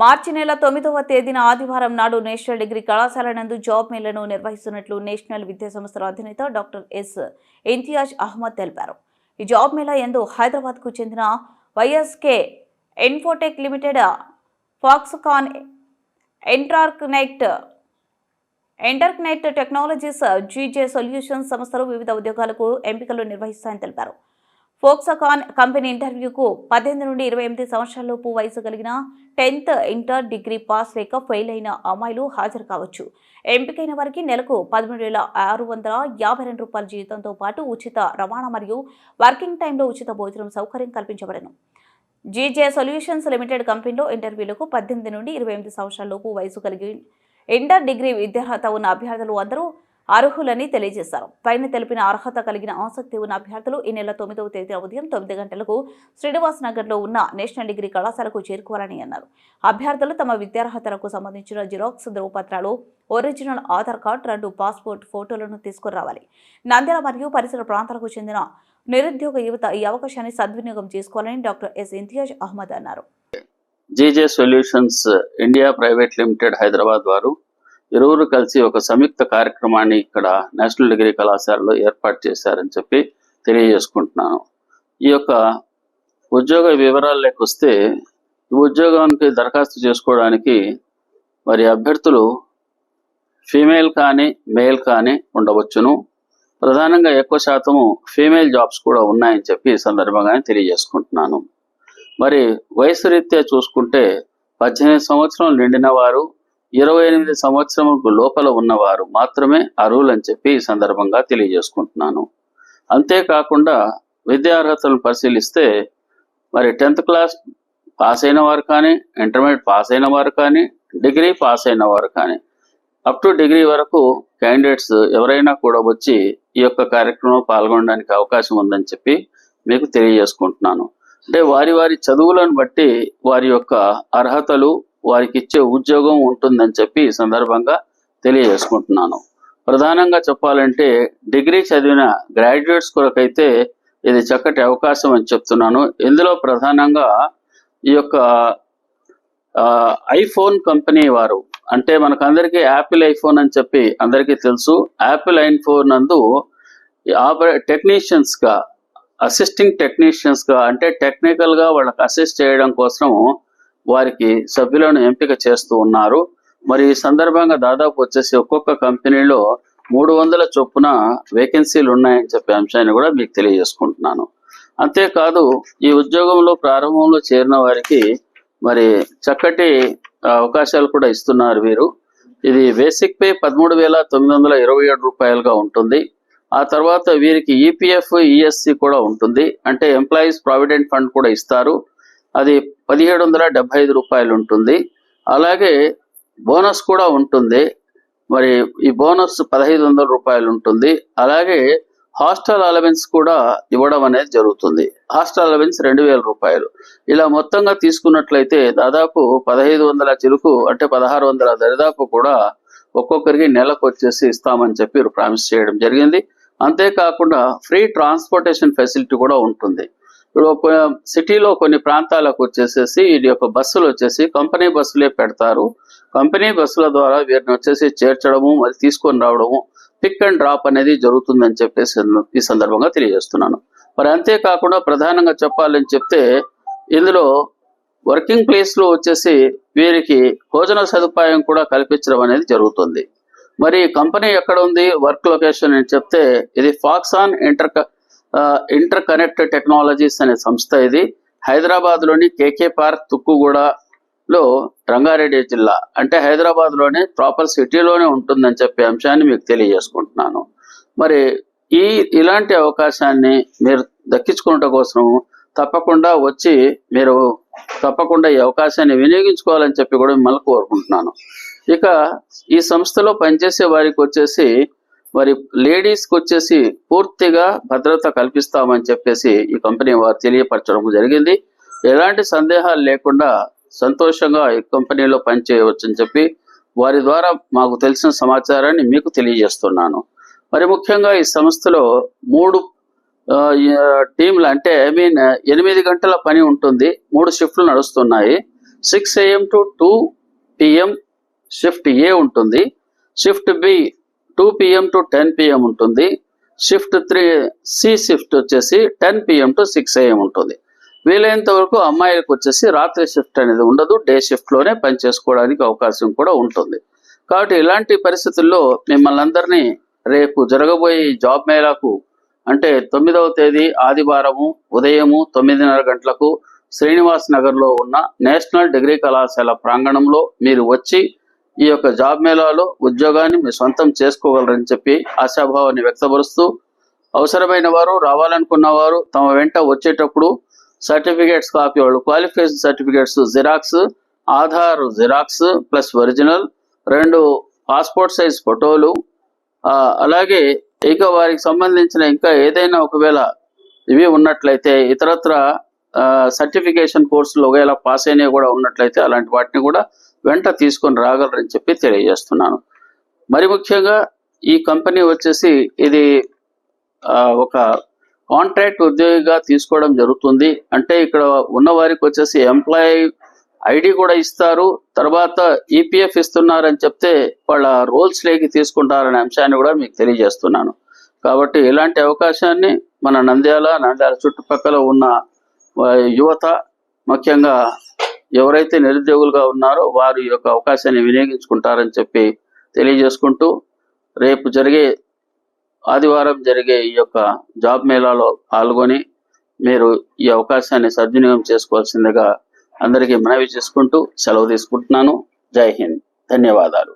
మార్చి నెల తొమ్మిదవ తేదీన ఆదివారం నాడు నేషనల్ డిగ్రీ కళాశాల నందు జాబ్ మేళను నిర్వహిస్తున్నట్లు నేషనల్ విద్యా సంస్థల అధినేత డాక్టర్ ఎస్ ఇంతియాజ్ అహ్మద్ తెలిపారు. ఈ జాబ్ మేళా ఎందు హైదరాబాద్కు చెందిన YSK infotech limited Foxconn interconnect interconnect technologies GJ solutions సంస్థలు వివిధ ఉద్యోగాలకు ఎంపికలు నిర్వహిస్తాయని తెలిపారు. ఫోక్సకాన్ కంపెనీ ఇంటర్వ్యూకు పద్దెనిమిది నుండి ఇరవై ఎనిమిది సంవత్సరాలలోపు వయసు కలిగిన టెన్త్ ఇంటర్ డిగ్రీ పాస్ లేక ఫెయిల్ అయిన అమ్మాయిలు హాజరు కావచ్చు. ఎంపికైన వారికి నెలకు పదమూడు వేల ఆరు వందల యాభై రెండు రూపాయల జీతంతో పాటు ఉచిత రవాణా మరియు వర్కింగ్ టైంలో ఉచిత భోజనం సౌకర్యం కల్పించబడను. జీజే సొల్యూషన్స్ లిమిటెడ్ కంపెనీలో ఇంటర్వ్యూలకు పద్దెనిమిది నుండి ఇరవై ఎనిమిది సంవత్సరాలలోపు వయసు కలిగి ఇంటర్ డిగ్రీ విద్యార్హత ఉన్న అభ్యర్థులు అందరూ అర్హులని తెలియజేశారు. పైన తెలిపిన అర్హత కలిగిన ఆసక్తి ఉన్న అభ్యర్థులు ఈ నెల తొమ్మిదవ తేదీన ఉదయం తొమ్మిది గంటలకు శ్రీనివాస్ నగర్లో ఉన్న నేషనల్ డిగ్రీ కళాశాలకు చేరుకోవాలని అన్నారు. అభ్యర్థులు తమ విద్యార్హతలకు సంబంధించిన జిరాక్స్ ధ్రువపత్రాలు ఒరిజినల్ ఆధార్ కార్డు రెండు పాస్పోర్ట్ ఫోటోలను తీసుకురావాలి నంద్యాల మరియు పరిసర ప్రాంతాలకు చెందిన నిరుద్యోగ యువత ఈ అవకాశాన్ని సద్వినియోగం చేసుకోవాలని డాక్టర్ ఎస్. ఇంతియాజ్ అహ్మద్ అన్నారు. GJ solutions India private limited Hyderabad వారు ఇరువురు కలిసి ఒక సంయుక్త కార్యక్రమాన్ని ఇక్కడ నేషనల్ డిగ్రీ కళాశాలలో ఏర్పాటు చేశారని చెప్పి తెలియజేసుకుంటున్నాను. ఈ యొక్క ఉద్యోగ వివరాల్లోకి వస్తే ఈ ఉద్యోగానికి దరఖాస్తు చేసుకోవడానికి మరి అభ్యర్థులు ఫీమేల్ కానీ మేల్ కానీ ఉండవచ్చును. ప్రధానంగా ఎక్కువ శాతము ఫీమేల్ జాబ్స్ కూడా ఉన్నాయని చెప్పి ఈ సందర్భంగా తెలియజేసుకుంటున్నాను. మరి వయసు రీత్యా చూసుకుంటే పద్దెనిమిది సంవత్సరం నిండిన వారు ఇరవై ఎనిమిది సంవత్సరములకు లోపల ఉన్నవారు మాత్రమే అర్హులు అని చెప్పి ఈ సందర్భంగా తెలియజేసుకుంటున్నాను. అంతేకాకుండా విద్యార్హతలను పరిశీలిస్తే మరి టెన్త్ క్లాస్ పాస్ అయిన వారు కానీ ఇంటర్మీడియట్ పాస్ అయిన వారు కానీ డిగ్రీ పాస్ అయిన వారు కానీ అప్ టు డిగ్రీ వరకు క్యాండిడేట్స్ ఎవరైనా కూడా వచ్చి ఈ యొక్క కార్యక్రమంలో పాల్గొనడానికి అవకాశం ఉందని చెప్పి మీకు తెలియజేసుకుంటున్నాను. అంటే వారి వారి చదువులను బట్టి వారి యొక్క అర్హతలు వారికి ఇచ్చే ఉద్యోగం ఉంటుందని చెప్పి ఈ సందర్భంగా తెలియజేసుకుంటున్నాను. ప్రధానంగా చెప్పాలంటే డిగ్రీ చదివిన గ్రాడ్యుయేట్స్ కొరకైతే ఇది చక్కటి అవకాశం అని చెప్తున్నాను. ఇందులో ప్రధానంగా ఈ యొక్క ఐఫోన్ కంపెనీ వారు అంటే మనకు అందరికీ యాపిల్ ఐఫోన్ అని చెప్పి అందరికీ తెలుసు. యాపిల్ ఐఫోన్ నందు ఆపరే టెక్నీషియన్స్గా అసిస్టింగ్ టెక్నీషియన్స్గా అంటే టెక్నికల్గా వాళ్ళకి అసిస్ట్ చేయడం కోసం వారికి సభ్యులను ఎంపిక చేస్తూ ఉన్నారు. మరి ఈ సందర్భంగా దాదాపు వచ్చేసి ఒక్కొక్క కంపెనీలో మూడు వందల చొప్పున వేకెన్సీలు ఉన్నాయని చెప్పే అంశాన్ని కూడా మీకు తెలియజేసుకుంటున్నాను. అంతేకాదు ఈ ఉద్యోగంలో ప్రారంభంలో చేరిన వారికి మరి చక్కటి అవకాశాలు కూడా ఇస్తున్నారు వీరు. ఇది బేసిక్ పే పదమూడు వేల తొమ్మిది వందల ఇరవై ఏడు రూపాయలుగా ఉంటుంది. ఆ తర్వాత వీరికి ఈపీఎఫ్ ఈఎస్సి కూడా ఉంటుంది. అంటే ఎంప్లాయీస్ ప్రావిడెంట్ ఫండ్ కూడా ఇస్తారు. అది పదిహేడు వందల డెబ్బై ఐదు రూపాయలు ఉంటుంది అలాగే బోనస్ కూడా ఉంటుంది. మరి ఈ బోనస్ పదహైదు వందల రూపాయలు ఉంటుంది అలాగే హాస్టల్ అలవెన్స్ కూడా ఇవ్వడం అనేది జరుగుతుంది. హాస్టల్ అలవెన్స్ రెండు వేల రూపాయలు. ఇలా మొత్తంగా తీసుకున్నట్లయితే దాదాపు పదహైదు వందల చిలుకు అంటే పదహారు వందల దరిదాపు కూడా ఒక్కొక్కరికి నెలకు వచ్చేసి ఇస్తామని చెప్పి ప్రామిస్ చేయడం జరిగింది. అంతేకాకుండా ఫ్రీ ట్రాన్స్పోర్టేషన్ ఫెసిలిటీ కూడా ఉంటుంది. సిటీలో కొన్ని ప్రాంతాలకు వచ్చేసేసి ఇది యొక్క బస్సులు వచ్చేసి కంపెనీ బస్సులే పెడతారు. కంపెనీ బస్సుల ద్వారా వీరిని వచ్చేసి చేర్చడము మరి తీసుకొని రావడము పిక్ అండ్ డ్రాప్ అనేది జరుగుతుందని చెప్పేసి ఈ సందర్భంగా తెలియజేస్తున్నాను. మరి అంతేకాకుండా ప్రధానంగా చెప్పాలని చెప్తే ఇందులో వర్కింగ్ ప్లేస్లో వచ్చేసి వీరికి భోజన సదుపాయం కూడా కల్పించడం అనేది జరుగుతుంది. మరి కంపెనీ ఎక్కడ ఉంది? వర్క్ లొకేషన్ అని చెప్తే ఇది Foxconn inter interconnect technologies అనే సంస్థ ఇది. హైదరాబాద్లోని కేకే పార్క్ తుక్కుగూడలో రంగారెడ్డి జిల్లా. అంటే హైదరాబాద్లోనే ప్రాపర్ సిటీలోనే ఉంటుందని చెప్పే అంశాన్ని మీకు తెలియజేసుకుంటున్నాను. మరి ఈ ఇలాంటి అవకాశాన్ని మీరు దక్కించుకోవటం కోసం తప్పకుండా వచ్చి మీరు తప్పకుండా ఈ అవకాశాన్ని వినియోగించుకోవాలని చెప్పి కూడా మిమ్మల్ని కోరుకుంటున్నాను. ఇక ఈ సంస్థలో పనిచేసే వారికి వచ్చేసి మరి లేడీస్కి వచ్చేసి పూర్తిగా భద్రత కల్పిస్తామని చెప్పేసి ఈ కంపెనీ వారు తెలియపరచడం జరిగింది. ఎలాంటి సందేహాలు లేకుండా సంతోషంగా ఈ కంపెనీలో పనిచేయవచ్చని చెప్పి వారి ద్వారా మాకు తెలిసిన సమాచారాన్ని మీకు తెలియజేస్తున్నాను. మరి ముఖ్యంగా ఈ సంస్థలో మూడు టీంలు అంటే ఐ మీన్ ఎనిమిది గంటల పని ఉంటుంది. మూడు షిఫ్ట్లు నడుస్తున్నాయి. Six AM to two PM shift A ఉంటుంది. Shift B two PM to ten PM ఉంటుంది. షిఫ్ట్ త్రీ సి షిఫ్ట్ వచ్చేసి ten PM to six AM ఉంటుంది. వీలైనంత వరకు అమ్మాయిలకు వచ్చేసి రాత్రి షిఫ్ట్ అనేది ఉండదు. డే షిఫ్ట్లోనే పని చేసుకోవడానికి అవకాశం కూడా ఉంటుంది. కాబట్టి ఇలాంటి పరిస్థితుల్లో మిమ్మల్ని అందరినీ రేపు జరగబోయే జాబ్ మేళాకు అంటే తొమ్మిదవ తేదీ ఆదివారము ఉదయము తొమ్మిదిన్నర గంటలకు శ్రీనివాస్ నగర్లో ఉన్న నేషనల్ డిగ్రీ కళాశాల ప్రాంగణంలో మీరు వచ్చి ఈ యొక్క జాబ్ మేళాలో ఉద్యోగాన్ని మీ సొంతం చేసుకోగలరని చెప్పి ఆశాభావాన్ని వ్యక్తపరుస్తూ అవసరమైన వారు రావాలనుకున్న వారు తమ వెంట వచ్చేటప్పుడు సర్టిఫికేట్స్ కాపీ వాళ్ళు qualification certificates xerox Aadhaar xerox plus original రెండు పాస్పోర్ట్ సైజ్ ఫోటోలు ఆ, అలాగే ఇక వారికి సంబంధించిన ఇంకా ఏదైనా ఒకవేళ ఇవి ఉన్నట్లయితే ఇతరత్ర సర్టిఫికేషన్ కోర్సులు ఒకవేళ పాస్ అయినవి కూడా ఉన్నట్లయితే అలాంటి వాటిని కూడా వెంట తీసుకొని రాగలరని చెప్పి తెలియజేస్తున్నాను. మరి ముఖ్యంగా ఈ కంపెనీ వచ్చేసి ఇది ఆ, ఒక కాంట్రాక్ట్ ఉద్యోగిగా తీసుకోవడం జరుగుతుంది. అంటే ఇక్కడ ఉన్న వారికి వచ్చేసి ఎంప్లాయీ ఐడి కూడా ఇస్తారు. తర్వాత ఈపీఎఫ్ ఇస్తున్నారని చెప్తే వాళ్ళ రోల్స్ లేకి తీసుకుంటారనే అంశాన్ని కూడా మీకు తెలియజేస్తున్నాను. కాబట్టి ఇలాంటి అవకాశాన్ని మన నంద్యాల నంద్యాల చుట్టుపక్కల ఉన్న యువత ముఖ్యంగా ఎవరైతే నిరుద్యోగులుగా ఉన్నారో వారు ఈ యొక్క అవకాశాన్ని వినియోగించుకుంటారని చెప్పి తెలియజేసుకుంటూ రేపు జరిగే ఆదివారం జరిగే ఈ యొక్క జాబ్ మేళాలో పాల్గొని మీరు ఈ అవకాశాన్ని సద్వినియోగం చేసుకోవాల్సిందిగా అందరికీ మనవి చేసుకుంటూ సెలవు తీసుకుంటున్నాను. జై హింద్. ధన్యవాదాలు.